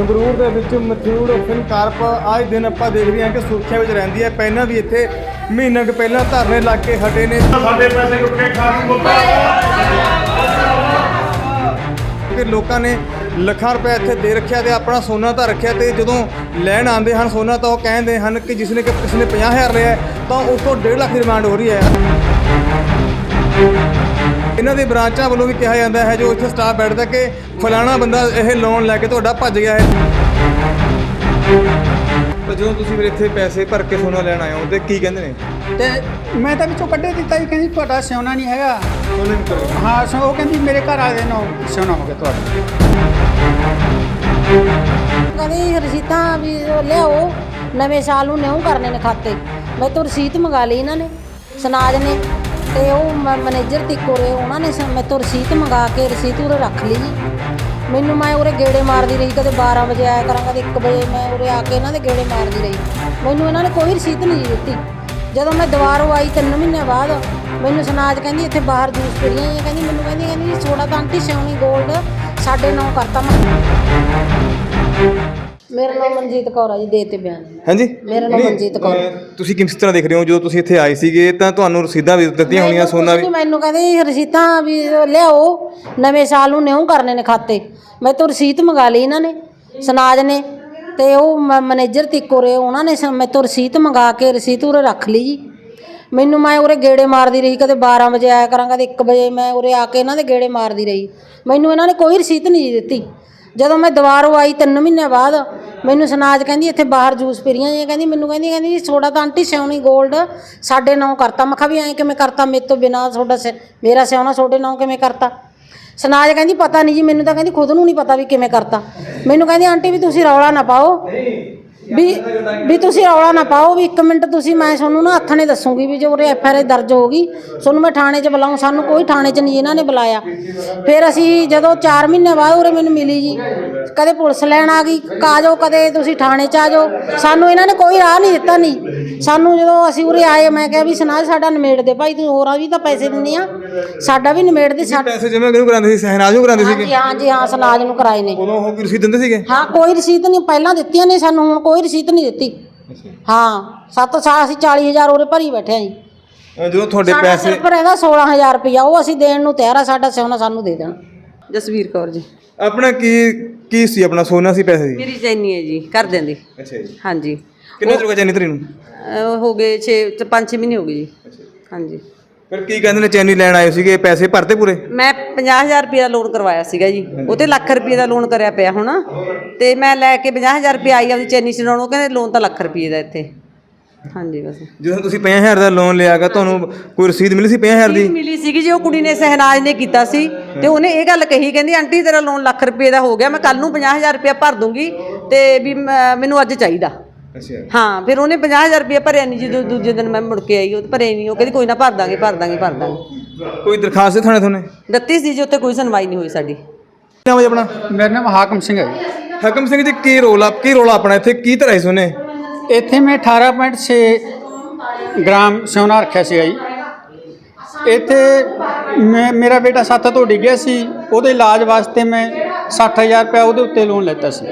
ਸੰਗਰੂਰ ਦੇ ਵਿੱਚ ਮਥਿਊੜ ਫਿਨਕਾਰਪ ਆਏ ਦਿਨ ਆਪਾਂ ਦੇਖਦੇ ਹਾਂ ਕਿ ਸੁਰੱਖਿਆ ਵਿੱਚ ਰਹਿੰਦੀ ਹੈ। ਪਹਿਲਾਂ ਵੀ ਇੱਥੇ ਮਹੀਨਾ ਕੁ ਪਹਿਲਾਂ ਧਰਨੇ ਲੱਗ ਕੇ ਹਟੇ ਨੇ। ਸਾਡੇ ਪੈਸੇ ਕਿੱਥੇ ਖਾਣ ਮੁੱਦਾ ਕਿ ਲੋਕਾਂ ਨੇ ਲੱਖਾਂ ਰੁਪਏ ਇੱਥੇ ਦੇ ਰੱਖਿਆ ਤੇ ਆਪਣਾ ਸੋਨਾ ਤਾਂ ਰੱਖਿਆ ਤੇ ਜਦੋਂ ਲੈਣ ਆਉਂਦੇ ਹਨ ਸੋਨਾ ਤਾਂ ਉਹ ਕਹਿੰਦੇ ਹਨ ਕਿ ਜਿਸ ਨੇ ਕਿ ਕਿਸੇ ਨੇ 50000 ਲਿਆ ਤਾਂ ਉਸ ਤੋਂ 1.5 ਲੱਖ ਦੀ ਡਿਮਾਂਡ ਹੋ ਰਹੀ ਹੈ। ਇਹਨਾਂ ਦੇ ਬ੍ਰਾਂਚਾਂ ਵੱਲੋਂ ਵੀ ਕਿਹਾ ਜਾਂਦਾ ਹੈ ਜੋ ਇੱਥੇ ਸਟਾਫ ਬੈਠਦਾ ਕਿ ਫਲਾਣਾ ਬੰਦਾ ਇਹ ਲੋਨ ਲੈ ਕੇ ਤੁਹਾਡਾ ਭੱਜ ਗਿਆ ਹੈ। ਤਾਂ ਜਦੋਂ ਤੁਸੀਂ ਫਿਰ ਇੱਥੇ ਪੈਸੇ ਭਰ ਕੇ ਸੋਨਾ ਲੈਣ ਆਏ ਹੋ ਤੇ ਕੀ ਕਹਿੰਦੇ ਨੇ? ਤੇ ਮੈਂ ਤਾਂ ਵਿੱਚੋਂ ਕੱਢੇ ਦਿੱਤਾ ਜੀ ਕਹਿੰਦੀ ਤੁਹਾਡਾ ਸਿਉਣਾ ਨਹੀਂ ਹੈਗਾ। ਸੋਨੇ ਕਰੋ ਹਾਂ ਸੋ ਉਹ ਕਹਿੰਦੀ ਮੇਰੇ ਘਰ ਵਾਲੇ ਨੂੰ ਸਿਉਣਾ ਹੋ ਗਿਆ ਤੁਹਾਡਾ। ਕਹਿੰਦੀ ਰਸੀਤਾਂ ਵੀ ਲਿਆਓ ਨਵੇਂ ਸਾਲ ਨੂੰ ਨਿਉ ਕਰਨੇ ਨੇ ਖਾਤੇ। ਮੈਂ ਤੋਂ ਰਸੀਦ ਮੰਗਾ ਲਈ ਇਹਨਾਂ ਨੇ ਸਨਾਜ ਨੇ। ਤੇ ਉਹ ਮ- ਮੈਨੇਜਰ ਤਿੱਕੋ ਰੇ ਉਹਨਾਂ ਨੇ ਸ- ਮੇਰੇ ਤੋਂ ਰਸੀਦ ਮੰਗਾ ਕੇ ਰਸੀਦ ਉਰੇ ਰੱਖ ਲਈ ਜੀ। ਮੈਨੂੰ ਮੈਂ ਉਰੇ ਗੇੜੇ ਮਾਰਦੀ ਰਹੀ, ਕਦੇ 12 ਵਜੇ ਆਇਆ ਕਰਾਂ, ਕਦੇ 1 ਵਜੇ ਮੈਂ ਉਰੇ ਆ ਕੇ ਇਹਨਾਂ ਦੇ ਗੇੜੇ ਮਾਰਦੀ ਰਹੀ। ਮੈਨੂੰ ਇਹਨਾਂ ਨੇ ਕੋਈ ਰਸੀਦ ਨਹੀਂ ਦਿੱਤੀ। ਜਦੋਂ ਮੈਂ ਦੁਬਾਰਾ ਆਈ ਤਿੰਨ ਮਹੀਨੇ ਬਾਅਦ, ਮੈਨੂੰ ਸਨਾਜ ਕਹਿੰਦੀ, ਇੱਥੇ ਬਾਹਰ ਜੂਸ ਪੀੜੀਆਂ ਹੀ ਆ ਕਹਿੰਦੀ, ਮੈਨੂੰ ਕਹਿੰਦੀ ਕਹਿੰਦੀ ਸੋਡਾ ਤਾਂ ਆਂਟੀ ਸਿਉਣੀ 골ਡ ਸਾਡੇ ਨਾਂ ਕਰਤਾ ਮੈਂ। ਮੇਰਾ ਨਾਮ ਮਨਜੀਤ ਕੌਰ ਆ ਜੀ ਦੇ ਤੇ ਬਿਆਨ। ਹਾਂਜੀ? ਮੇਰਾ ਨਾਮ ਨਹੀਂ, ਮਨਜੀਤ ਕੌਰ। ਅਹ, ਤੁਸੀਂ ਕਿਸ ਤਰ੍ਹਾਂ ਦੇਖ ਰਹੇ ਹੋ? ਜਦੋਂ ਤੁਸੀਂ ਇੱਥੇ ਆਏ ਸੀਗੇ ਤਾਂ ਤੁਹਾਨੂੰ ਰਸੀਦਾਂ ਵੀ ਦਿੱਤੀਆਂ ਹੋਣੀਆਂ ਸੋਨਾ ਵੀ ਮੈਨੂੰ ਕਹਿੰਦੇ ਰਸੀਤਾਂ ਵੀ ਲਿਆਓ ਨਵੇਂ ਸਾਲ ਨੂੰ ਨਿਉ ਕਰਨੇ ਨੇ ਖਾਤੇ। ਮੈਂ ਤੋਂ ਰਸੀਦ ਮੰਗਾ ਲਈ ਇਹਨਾਂ ਨੇ ਸਨਾਜ ਨੇ ਤੇ ਉਹ ਮ- ਮੈਨੇਜਰ ਤਿੱਕੋ ਰੇ ਉਹਨਾਂ ਨੇ ਸ- ਤੋਂ ਰਸੀਦ ਮੰਗਾ ਕੇ ਰਸੀਦ ਉਰੇ ਰੱਖ ਲਈ ਜੀ। ਮੈਨੂੰ ਮੈਂ ਉਰੇ ਗੇੜੇ ਮਾਰਦੀ ਰਹੀ ਕਦੇ 12 ਵਜੇ ਆਇਆ ਕਰਾਂ ਕਦੇ 1 ਵਜੇ ਮੈਂ ਉਰੇ ਆ ਕੇ ਇਹਨਾਂ ਦੇ ਗੇੜੇ ਮਾਰਦੀ ਰਹੀ। ਮੈਨੂੰ ਇਹਨਾਂ ਨੇ ਕੋਈ ਰਸੀਦ ਨਹੀਂ ਦਿੱਤੀ। ਜਦੋਂ ਮੈਂ ਦੁਬਾਰਾ ਆਈ ਤਿੰਨ ਮਹੀਨੇ ਬਾਅਦ, ਮੈਨੂੰ ਸਨਾਜ ਕਹਿੰਦੀ, ਇੱਥੇ ਬਾਹਰ ਜੂਸ ਪੀਰੀਆਂ ਜੀ ਕਹਿੰਦੀ, ਮੈਨੂੰ ਕਹਿੰਦੀ ਕਹਿੰਦੀ ਸੋਡਾ ਤਾਂ ਆਂਟੀ ਸਿਉਣੀ 골ਡ ਸਾਡੇ ਨਾਂ ਕਰਤਾ। ਮੈਂ ਕਿਹਾ ਵੀ ਐਂ ਕਿਵੇਂ ਕਰਤਾ? ਮੇਰੇ ਤੋਂ ਬਿਨਾ ਤੁਹਾਡਾ ਸਿ- ਮੇਰਾ ਸਿਉਣਾ ਤੁਹਾਡੇ ਨਾਂ ਕਿਵੇਂ ਕਰਤਾ? ਸਨਾਜ ਕਹਿੰਦੀ, ਪਤਾ ਨਹੀਂ ਜੀ, ਮੈਨੂੰ ਤਾਂ ਕਹਿੰਦੀ ਖੁਦ ਨੂੰ ਨਹੀਂ ਪਤਾ ਵੀ ਕਿਵੇਂ ਕਰਤਾ। ਮੈਨੂੰ ਕਹਿੰਦੀ, ਆਂਟੀ ਵੀ ਤੁਸੀਂ ਰੌਲਾ ਨਾ ਪਾਓ। ਵੀ ਵੀ ਤੁਸੀਂ ਰੌਲਾ ਨਾ ਪਾਓ, ਵੀ 1 ਮਿੰਟ ਤੁਸੀਂ, ਮੈਂ ਤੁਹਾਨੂੰ ਨਾ ਹੱਥ ਨੇ ਦੱਸੂਗੀ ਵੀ ਜੋ ਉਰੇ ਐਫ ਆਰ ਆਈ ਦਰਜ ਹੋ ਗਈ, ਤੁਹਾਨੂੰ ਮੈਂ ਥਾਣੇ 'ਚ ਬੁਲਾਉਂ ਸਾਨੂੰ ਕੋਈ ਥਾਣੇ 'ਚ ਨਹੀਂ ਇਹਨਾਂ ਨੇ ਬੁਲਾਇਆ। ਫਿਰ ਅਸੀਂ ਜਦੋਂ 4 ਮਹੀਨੇ ਬਾਅਦ ਉਰੇ ਮੈਨੂੰ ਮਿਲੀ ਜੀ, ਕਦੇ ਪੁਲਿਸ ਲੈਣ ਆ ਗਈ ਆ ਜਾਓ ਕਦੇ ਤੁਸੀਂ ਥਾਣੇ 'ਚ ਆ ਜਾਓ, ਸਾਨੂੰ ਇਹਨਾਂ ਨੇ ਕੋਈ ਰਾਹ ਨਹੀਂ ਦਿੱਤਾ ਨਹੀਂ ਸਾਨੂੰ ਜਦੋਂ ਅਸੀਂ ਉਰੇ ਆਏ, ਮੈਂ ਕਿਹਾ ਵੀ ਸੁਣਾ, ਸਾਡਾ ਨਿਮੇੜ ਦੇ ਭਾਈ, ਤੂੰ ਹੋਰਾਂ ਵੀ ਤਾਂ ਪੈਸੇ ਦਿੰਦੀ ਆ। ਸਾਡਾ ਵੀ ਨਿਮੇੜ ਦੇ ਸਾਡਾ ਪੈਸੇ ਜਮ੍ਹਾਂ ਕਿਉਂ ਕਰਾਉਂਦੇ ਸੀ? ਸਹਿਨਾਜ ਨੂੰ ਕਰਾਉਂਦੇ ਸੀਗੇ? ਹਾਂਜੀ ਹਾਂਜੀ ਹਾਂ ਸਨਾਜ ਨੂੰ ਕਰਾਏ ਨੇ ਉਦੋਂ ਉਹ ਕੀ ਰਸੀਦ ਦਿੰਦੇ ਸੀਗੇ? ਹਾਂ ਕੋਈ ਰਸੀਦ ਨਹੀਂ ਪਹਿਲਾਂ ਦਿੱਤੀਆਂ ਨੇ ਸਾਨੂੰ ਹੁਣ ਕੋਈ ਰਸੀਦ ਨਹੀਂ ਦਿੱਤੀ। ਹਾਂ ਸੱਤ ਸਾਲ ਅਸੀਂ 40000 ਉਰੇ ਭਰੀ ਬੈਠੇ ਆ ਜੀ। ਅਹ ਜਦੋਂ ਤੁਹਾਡੇ ਸਾਡਾ ਪੈਸੇ ਸਿਰਫ ਰਹਿੰਦਾ 16000 ਰੁਪਇਆ ਉਹ ਅਸੀਂ ਦੇਣ ਨੂੰ ਤਿਆਰ ਆ ਸਾਡਾ ਸੋਨਾ ਸਾਨੂੰ ਦੇ ਦੇਣ। ਜਸਵੀਰ ਕੌਰ ਜੀ। ਆਪਣਾ ਕੀ ਕੀ ਸੀ ਆਪਣਾ ਸੋਨਾ ਸੀ ਪੈਸੇ ਸੀ? ਮੇਰੀ ਚੈਨੀ ਹੈ ਜੀ ਕਰ ਦਿੰਦੀ ਅੱਛਾ ਜੀ। ਹਾਂਜੀ। ਕਿੰਨਾ ਚਿਰ ਹੋ ਗਿਆ ਚੈਨੀ ਤੇਰੀ ਨੂੰ? ਅਹ ਹੋ ਗਏ 6 5 ਮਹੀਨੇ ਹੋ ਗਏ ਜੀ। ਹਾਂਜੀ। ਫਿਰ ਕੀ ਕਹਿੰਦੇ ਨੇ ਚੈਨੀ ਲੈਣ ਆਏ ਸੀਗੇ ਪੈਸੇ ਭਰਤੇ ਪੂਰੇ? ਮੈਂ 50000 ਰੁਪਏ ਦਾ ਲੋਨ ਕਰਵਾਇਆ ਸੀਗਾ ਜੀ। ਉਹ ਤੇ ਲੱਖ ਰੁਪਏ ਦਾ ਲੋਨ ਕਰਿਆ ਪਿਆ ਹੁਣ। ਤੇ ਮੈਂ ਲੈ ਕੇ 50000 ਰੁਪਏ ਆਈ ਆਪਦੀ ਚੈਨੀ ਛਡਾਉਣ ਉਹ ਕਹਿੰਦੇ ਲੋਨ ਤਾਂ ਲੱਖ ਰੁਪਏ ਦਾ ਇੱਥੇ। ਹਾਂਜੀ ਬਸ। ਜਦੋਂ ਤੁਸੀਂ 50000 ਦਾ ਲੋਨ ਲਿਆਗਾ ਤੁਹਾਨੂੰ ਕੋਈ ਰਸੀਦ ਮਿਲੀ ਸੀ 50000 ਦੀ? ਮਿਲੀ ਸੀਗੀ ਜੀ ਉਹ ਕੁੜੀ ਨੇ ਸਹਿਨਾਜ ਨੇ ਕੀਤਾ ਸੀ। ਤੇ ਉਹਨੇ ਇਹ ਗੱਲ ਕਹੀ ਕਹਿੰਦੀ ਆਂਟੀ ਤੇਰਾ ਲੋਨ ਲੱਖ ਰੁਪਏ ਦਾ ਹੋ ਗਿਆ ਮੈਂ ਕੱਲ ਨੂੰ 50000 ਰੁਪਏ ਭਰ ਦੂੰਗੀ ਤੇ ਵੀ ਮੈਂ- ਮੈਨੂੰ ਅੱਜ ਚਾਹੀਦਾ। ਅੱਛਾ। ਹਾਂ ਫਿਰ ਉਹਨੇ 50000 ਰੁਪਏ ਭਰਿਆ ਨਹੀਂ ਜਦੋਂ ਦੂਜੇ ਦਿਨ ਮੈਂ ਮੁੜ ਕੇ ਆਈ ਉਹ ਭਰੇ ਨਹੀਂ ਉਹ ਕਹਿੰਦੀ ਕੋਈ ਨਾ ਭਰ ਦਾਂਗੇ ਭਰ ਦਾਂਗੇ ਭਰ ਦਾਂਗੇ। ਕੋਈ ਦਰਖਾਸਤ ਹੈ ਥਾਣੇ ਤੁਹਾਨੂੰ? ਦਿੱਤੀ ਸੀ ਜੀ ਉੱਥੇ ਕੋਈ ਸੁਣਵਾਈ ਨਹੀਂ ਹੋਈ ਸਾਡੀ। ਨਾਮ ਹੈ ਜੀ ਆਪਣਾ? ਮੇਰਾ ਨਾਮ ਹਾਕਮ ਸਿੰਘ ਹੈ ਜੀ। ਹਕਮ ਸਿੰਘ ਜੀ ਕੀ ਰੋਲ ਆ ਕੀ ਰੋਲ ਆ ਆਪਣਾ ਇੱਥੇ? ਕੀ ਧਰਾਈ ਸੋਨੇ ਇੱਥੇ ਮੈਂ 18.6 ਗ੍ਰਾਮ ਸਿਉਣਾ ਰੱਖਿਆ ਸੀਗਾ ਜੀ। ਇੱਥੇ ਮੈਂ ਮੇਰਾ ਬੇਟਾ ਸੱਤ ਤੋਂ ਡਿੱਗਿਆ ਸੀ ਉਹਦੇ ਇਲਾਜ ਵਾਸਤੇ ਮੈਂ 60000 ਰੁਪਏ ਉਹਦੇ ਉੱਤੇ ਲੋਨ ਲੈਤਾ ਸੀ।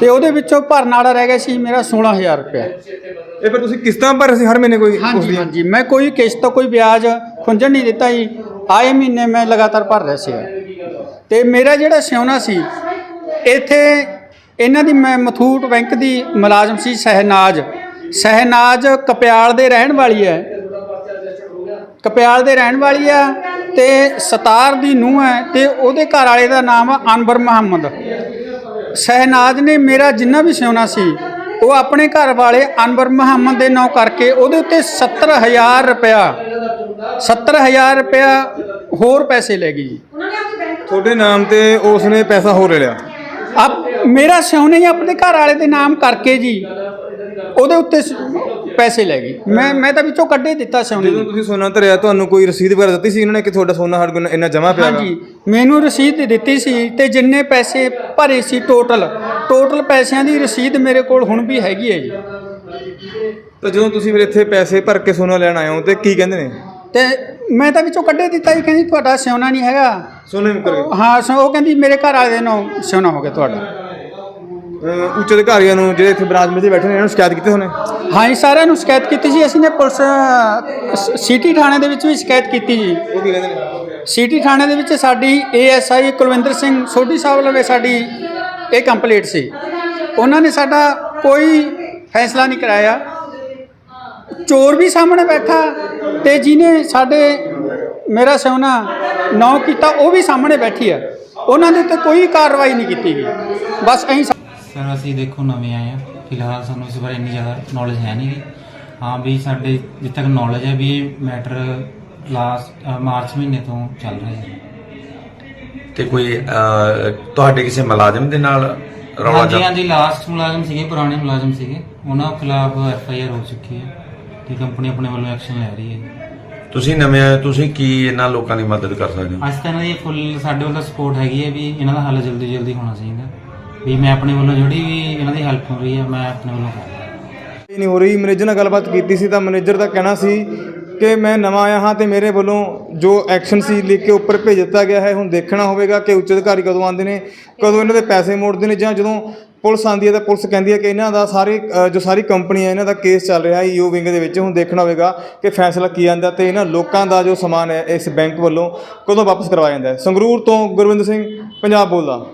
ਤੇ ਉਹਦੇ ਵਿੱਚੋਂ ਭਰਨ ਵਾਲਾ ਰਹਿ ਗਿਆ ਸੀ ਮੇਰਾ 16000 ਰੁਪਏ ਇਹ ਫਿਰ ਤੁਸੀਂ ਕਿਸ਼ਤਾਂ ਭਰ ਸੀ ਹਰ ਮਹੀਨੇ ਕੋਈ ਹਾਂਜੀ ਹਾਂਜੀ। ਮੈਂ ਕੋਈ ਕਿਸ਼ਤ ਕੋਈ ਵਿਆਜ ਖੁੰਝਣ ਨਹੀਂ ਦਿੱਤਾ ਜੀ। ਆਏ ਮਹੀਨੇ ਮੈਂ ਲਗਾਤਾਰ ਭਰ ਰਿਹਾ ਸੀਗਾ। ਤੇ ਮੇਰਾ ਜਿਹੜਾ ਸਿਉਣਾ ਸੀ ਇੱਥੇ ਇਹਨਾਂ ਦੀ ਮੈਂ ਮਥੂਟ ਬੈਂਕ ਦੀ ਮੁਲਾਜ਼ਮ ਸੀ ਸਹਿਨਾਜ। ਸਹਿਨਾਜ ਕਪਿਆਲ ਦੇ ਰਹਿਣ ਵਾਲੀ ਹੈ। ਕਪਿਆਲ ਦੇ ਰਹਿਣ ਵਾਲੀ ਆ ਤੇ ਸਤਾਰ ਦੀ ਨੂੰਹ ਹੈ ਤੇ ਉਹਦੇ ਘਰ ਵਾਲੇ ਦਾ ਨਾਮ ਅਨਵਰ ਮੁਹੰਮਦ। ਸਹਿਨਾਜ ਨੇ ਮੇਰਾ ਜਿੰਨਾ ਵੀ ਸਿਉਣਾ ਸੀ ਉਹ ਆਪਣੇ ਘਰ ਵਾਲੇ ਅਨਵਰ ਮੁਹੰਮਦ ਦੇ ਨਾਂ ਕਰਕੇ ਉਹਦੇ ਉੱਤੇ 70000 ਰੁਪਇਆ 70000 ਰੁਪਇਆ ਹੋਰ ਪੈਸੇ ਲੈ ਗਈ ਜੀ। ਤੁਹਾਡੇ ਨਾਮ ਤੇ ਉਸਨੇ ਪੈਸਾ ਹੋਰ ਲੈ ਲਿਆ। ਆਪ ਮੇਰਾ ਸਿਉਣੇ ਹੀ ਆਪਣੇ ਘਰ ਵਾਲੇ ਦੇ ਨਾਮ ਕਰਕੇ ਜੀ ਉਹਦੇ ਉੱਤੇ ਸ- ਪੈਸੇ ਲੈ ਗਈ। ਮੈਂ ਮੈਂ ਤਾਂ ਵਿੱਚੋਂ ਕੱਢੇ ਦਿੱਤਾ ਸਿਉਣੇ ਜਦੋਂ ਜੀ ਤੁਸੀਂ ਸੋਨਾ ਧਰਿਆ ਤੁਹਾਨੂੰ ਕੋਈ ਰਸੀਦ ਵਗੈਰਾ ਦਿੱਤੀ ਸੀ ਇਹਨਾਂ ਨੇ ਕਿ ਤੁਹਾਡਾ ਸੋਨਾ ਸਾਡੇ ਕੋਲ ਇੰਨਾ ਜਮ੍ਹਾਂ ਪਿਆ? ਹਾਂਜੀ ਮੈਨੂੰ ਰਸੀਦ ਦਿੱਤੀ ਸੀ ਤੇ ਜਿੰਨੇ ਪੈਸੇ ਭਰੇ ਸੀ ਟੋਟਲ ਟੋਟਲ ਪੈਸਿਆਂ ਦੀ ਰਸੀਦ ਮੇਰੇ ਕੋਲ ਹੁਣ ਵੀ ਹੈਗੀ ਹੈ ਜੀ। ਤਾਂ ਜਦੋਂ ਤੁਸੀਂ ਫਿਰ ਇੱਥੇ ਪੈਸੇ ਭਰ ਕੇ ਸੋਨਾ ਲੈਣ ਆਏ ਹੋ ਤੇ ਕੀ ਕਹਿੰਦੇ ਨੇ? ਤੇ ਮੈਂ ਤਾਂ ਵਿੱਚੋਂ ਕੱਢੇ ਦਿੱਤਾ ਜੀ ਕਹਿੰਦੀ ਤੁਹਾਡਾ ਸਿਉਣਾ ਨਹੀਂ ਹੈਗਾ। ਸੋਨੇ ਮੁਕਰ ਗਏ। ਹਾਂ ਸੋ ਉਹ ਕਹਿੰਦੀ ਮੇਰੇ ਘਰ ਵਾਲੇ ਨੂੰ ਸਿਉਣਾ ਹੋ ਗਿਆ ਤੁਹਾਡਾ। ਉੱਚ ਅਧਿਕਾਰੀਆਂ ਨੂੰ ਜਿਹੜੇ ਇੱਥੇ ਬਰਾਜ ਵਿੱਚ ਬੈਠੇ ਨੇ ਇਹਨਾਂ ਨੂੰ ਸ਼ਿਕਾਇਤ ਕੀਤੀ ਹੋਣੇ? ਹਾਂ ਜੀ ਸਾਰਿਆਂ ਨੂੰ ਸ਼ਿਕਾਇਤ ਕੀਤੀ ਜੀ। ਅਸੀਂ ਨੇ ਪੁਲਿਸ ਅ, ਸ- ਸਿਟੀ ਥਾਣੇ ਦੇ ਵਿੱਚ ਵੀ ਸ਼ਿਕਾਇਤ ਕੀਤੀ ਜੀ। ਉਹ ਕੀ ਕਹਿੰਦੇ ਨੇ? ਸਿਟੀ ਥਾਣੇ ਦੇ ਵਿੱਚ ਸਾਡੀ ਏਐਸਆਈ ਕੁਲਵਿੰਦਰ ਸਿੰਘ ਸੋਢੀ ਸਾਹਿਬ ਲਵੇ ਸਾਡੀ ਇਹ ਕੰਪਲੀਟ ਸੀ। ਉਹਨਾਂ ਨੇ ਸਾਡਾ ਕੋਈ ਫੈਸਲਾ ਨਹੀਂ ਕਰਾਇਆ। ਚੋਰ ਵੀ ਸਾਹਮਣੇ ਬੈਠਾ ਤੇ ਜਿਹਨੇ ਸਾਡੇ ਮੇਰਾ ਸੋਨਾ ਨੌ ਕੀਤਾ ਉਹ ਵੀ ਸਾਹਮਣੇ ਬੈਠੀ ਹੈ। ਉਹਨਾਂ ਦੇ ਉੱਤੇ ਕੋਈ ਕਾਰਵਾਈ ਨਹੀਂ ਕੀਤੀ ਗਈ। ਬਸ ਅਸੀਂ ਸਰ ਅਸੀਂ ਦੇਖੋ ਨਵੇਂ ਆਏ ਆ। ਫਿਲਹਾਲ ਸਾਨੂੰ ਇਸ ਬਾਰੇ ਇੰਨੀ ਜ਼ਿਆਦਾ ਨੌਲੇਜ ਹੈ ਨਹੀਂ ਗੀ। ਹਾਂ ਵੀ ਸਾਡੇ ਜਿੱਥੇ ਤੱਕ ਨੌਲੇਜ ਹੈ ਵੀ ਇਹ ਮੈਟਰ ਲਾਸਟ ਮਾਰਚ ਮਹੀਨੇ ਤੋਂ ਚੱਲ ਰਿਹਾ ਹੈ। ਤੇ ਕੋਈ ਅਹ, ਤੁਹਾਡੇ ਕਿਸੇ ਮੁਲਾਜ਼ਮ ਦੇ ਨਾਲ ਰੌਲਾ ਹਾਂਜੀ ਚੱਲ ਹਾਂਜੀ ਲਾਸਟ ਮੁਲਾਜ਼ਮ ਸੀਗੇ ਪੁਰਾਣੇ ਮੁਲਾਜ਼ਮ ਸੀਗੇ। ਉਹਨਾਂ ਖਿਲਾਫ ਐਫ ਆਈ ਆਰ ਹੋ ਚੁੱਕੀ ਹੈ ਤੇ ਕੰਪਨੀ ਆਪਣੇ ਵੱਲੋਂ ਐਕਸ਼ਨ ਲੈ ਰਹੀ ਹੈ। ਤੁਸੀਂ ਨਵੇਂ ਆਏ ਹੋ, ਤੁਸੀਂ ਕੀ ਇਹਨਾਂ ਲੋਕਾਂ ਦੀ ਮਦਦ ਕਰ ਸਕਦੇ ਹੋ? ਅੱਜ ਤਾਂ ਇਹਨਾਂ ਦੀ ਫੁੱਲ ਸਾਡੇ ਵੱਲੋਂ ਸਪੋਰਟ ਹੈਗੀ ਹੈ ਵੀ ਇਹਨਾਂ ਦਾ ਹੱਲ ਜਲਦੀ ਜਲਦੀ ਹੋਣਾ ਚਾਹੀਦਾ। ਵੀ ਮੈਂ ਆਪਣੇ ਵੱਲੋਂ ਜਿਹੜੀ ਵੀ ਇਹਨਾਂ ਦੀ ਹੈਲਪ ਹੋ ਰਹੀ ਹੈ ਮੈਂ ਆਪਣੇ ਵੱਲੋਂ ਕਰ ਰਿਹਾ। ਇਹ ਨਹੀਂ ਹੋ ਰਹੀ ਮੈਨੇਜਰ ਨਾਲ ਗੱਲਬਾਤ ਕੀਤੀ ਸੀ ਤਾਂ ਮੈਨੇਜਰ ਦਾ ਕਹਿਣਾ ਸੀ ਕਿ ਮੈਂ ਨਵਾਂ ਆਇਆ ਹਾਂ ਤੇ ਮੇਰੇ ਵੱਲੋਂ ਜੋ ਐਕਸ਼ਨ ਸੀ ਲਿਖ ਕੇ ਉੱਪਰ ਭੇਜ ਦਿੱਤਾ ਗਿਆ ਹੈ ਹੁਣ ਦੇਖਣਾ ਹੋਵੇਗਾ ਕਿ ਉੱਚ ਅਧਿਕਾਰੀ ਕਦੋਂ ਆਉਂਦੇ ਨੇ ਕਦੋਂ ਇਹਨਾਂ ਦੇ ਪੈਸੇ ਮੋੜਦੇ ਨੇ ਜਾਂ ਜਦੋਂ ਪੁਲਿਸ ਆਉਂਦੀ ਹੈ ਤਾਂ ਪੁਲਿਸ ਕਹਿੰਦੀ ਹੈ ਕਿ ਇਹਨਾਂ ਦਾ ਸਾਰੇ ਅ, ਜੋ ਸਾਰੀ ਕੰਪਨੀ ਹੈ ਇਹਨਾਂ ਦਾ ਕੇਸ ਚੱਲ ਰਿਹਾ ਹੈ ਈਓ ਵਿੰਗ ਦੇ ਵਿੱਚ ਹੁਣ ਦੇਖਣਾ ਹੋਵੇਗਾ ਕਿ ਫੈਸਲਾ ਕੀ ਆਂਦਾ ਤੇ ਇਹਨਾਂ ਲੋਕਾਂ ਦਾ ਜੋ ਸਮਾਨ ਹੈ ਇਸ ਬੈਂਕ ਵੱਲੋਂ ਕਦੋਂ ਵਾਪਸ ਕਰਵਾਇਆ ਜਾਂਦਾ ਹੈ। ਸੰਗਰੂਰ ਤੋਂ ਗੁਰਵਿੰਦਰ ਸਿੰਘ ਪੰਜਾਬ ਬੋਲਦਾ।